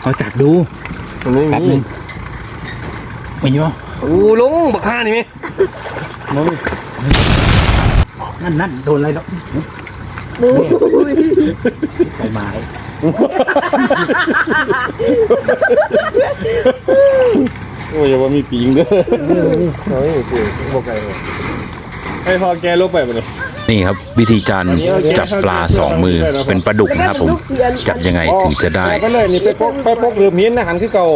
เขาจับดูมันไม่แป๊บมีนึงมีป่ะโอ้ลุงบักฆ่านี่มั้ยนั่นนั่นโดนอะไรแล้วใบไม้โอ้ยอย่าว่ามีปีงเด้อเฮ้ยปีงบ่ไกลเลยให้พอแกลบไปบ่เนี่ย นี่ครับวิธีการจับปลาสองมือเป็นปลาดุกนะครับผมจับยังไงถึงจะได้ไปเลยนี่ไปปกไปปกเรือมีนนะหันคือเก่า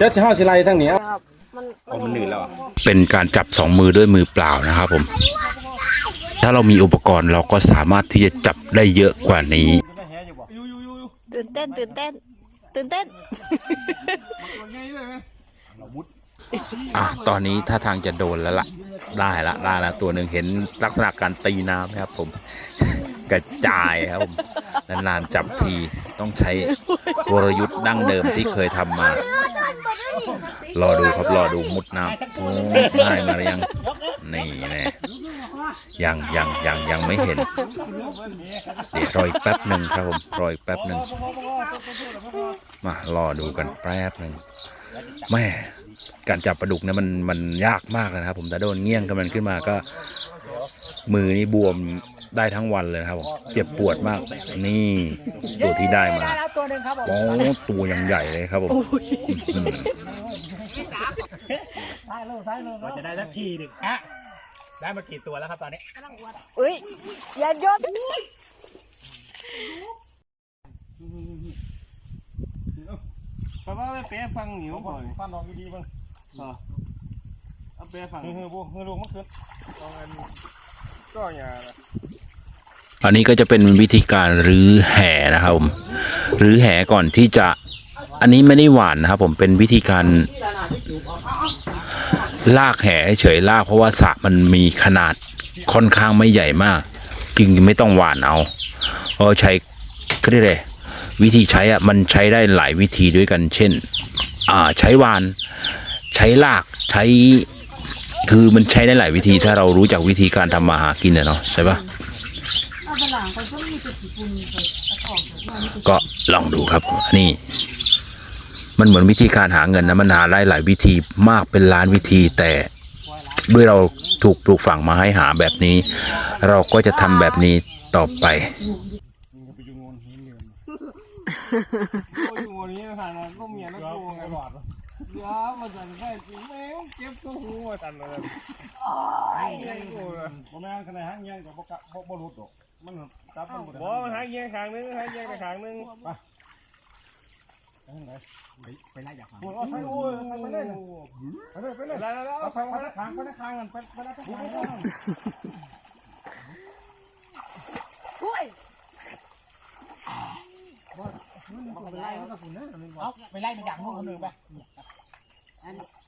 จะเฮาสิไล่ทางนี้ครับมันอ๋อมันหนืดแล้วอะเป็นการจับสองมือด้วยมือเปล่านะครับผม ถ้าเรามีอุปกรณ์เราก็สามารถที่จะจับได้เยอะกว่านี้ ตื่นเต้นตื่นเต้นตื่นเต้น อะตอนนี้ท่าทางจะโดนแล้วล่ะ ได้ละได้ละตัวหนึ่งเห็นลักษณะการตีน้ำไหมครับ ผม กระจายครับผมนานๆจับทีต้องใช้กลยุทธ์ดั้งเดิมที่เคยทำมา รอดูครับรอดูมุดน้ำโอ้ได้มาหรือยังนี่แน่ยังยังยังยังไม่เห็น เดี๋ยวรออีกแป๊บหนึ่งครับผมรออีกแป๊บหนึ่งมารอดูกันแป๊บหนึ่งแม่ การจับปลาดุกเนี่ยมันมันยากมากเลยนะครับ ผมถ้าโดนเงี้ยงกันมันขึ้นมาก็ มือนี่บวมได้ทั้งวันเลยนะครับผมเจ็บปวดมาก นี่ตัวที่ได้มาโอ้ตัวยังใหญ่เลยครับผมเราจะได้สักทีหนึ่งอะได้มากี่ตัวแล้วครับตอนนี้อุ้ยอย่าหยศ เพราะว่าไปแปะฟังเหนียวก่อนฟันออกดีๆบ้างเอาแปะฟังเฮ้ยๆบ่เฮ้ยลูกมันขึ้นต้องอันก็อย่าละอันนี้ก็จะเป็นวิธีการรื้อแห่นะครับผมรื้อแห่ก่อนที่จะอันนี้ไม่ได้หวานนะครับ ผมเป็นวิธีการลากแห่เฉยๆลาก เพราะว่าสระมันมีขนาดค่อนข้างไม่ใหญ่มากจึงไม่ต้องหวานเอาเพราะใช้ก็ได้เลย วิธีใช้อะมันใช้ได้หลายวิธีด้วยกัน เช่น อ่าใช้หวาน ใช้ลากใช้คือมันใช้ได้หลายวิธีถ้าเรารู้จักวิธีการทำมาหากินอะเนาะใช่ปะก็ลองดูครับนี่ มันเหมือนวิธีการหาเงินนะมันหาได้หลายวิธีมากเป็นล้านวิธีแต่ด้วยเราถูกปลูกฝังมาให้หาแบบนี้ เราก็จะทำแบบนี้ต่อไป ไปอยู่งอนหินเดือน ก็อยู่นนี้นะค่ะนะก็เมียแล้วกูไงหลอดเดี๋ยวมาสั่นได้กูแม่งเก็บตัวหูมาสั่นเลยไอ้ไอ้กูเลยบ่แม่นขนาดหางเงี้ยก็บ่กะบ่บ่หลุดดอกมันจับมันบ่ได้บ่มันหาเงี้ยขางนึงหาเงี้ยขางนึงไปไล่จากฝั่งโอ้ยเอาไปโอ้ยเอาไปเลยนะไปเลยไปเลยแล้วแล้วเอาไปไปทางไปทางกันไปไปทางกันอุ้ย ไปไล่เขากับฝุ่นนะเอาไปไล่มาจากนู่นคนหนึ่งไป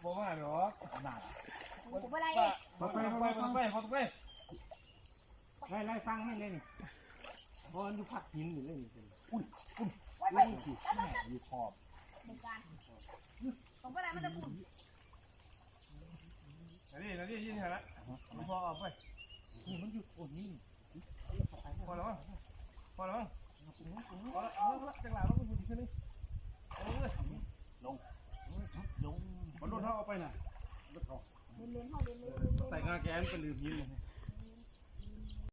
บ่มาหรอกผมอะไรไปไปไปไปไปไปไล่ไล่ฟังให้เลยนี่บอลอยู่พักหินอยู่เลยนี่ผมอะไรมันจะพูดนี่นี่ยินฮะพอเอาไปนี่มันอยู่โอ้นี่พอแล้วพอแล้วพอแล้วเอาละจังหวะเราก็อยู่ที่นี่ ลงมันโดนเท่าเอาไปน่ะใส่งาแกนเป็นลืมยินเลย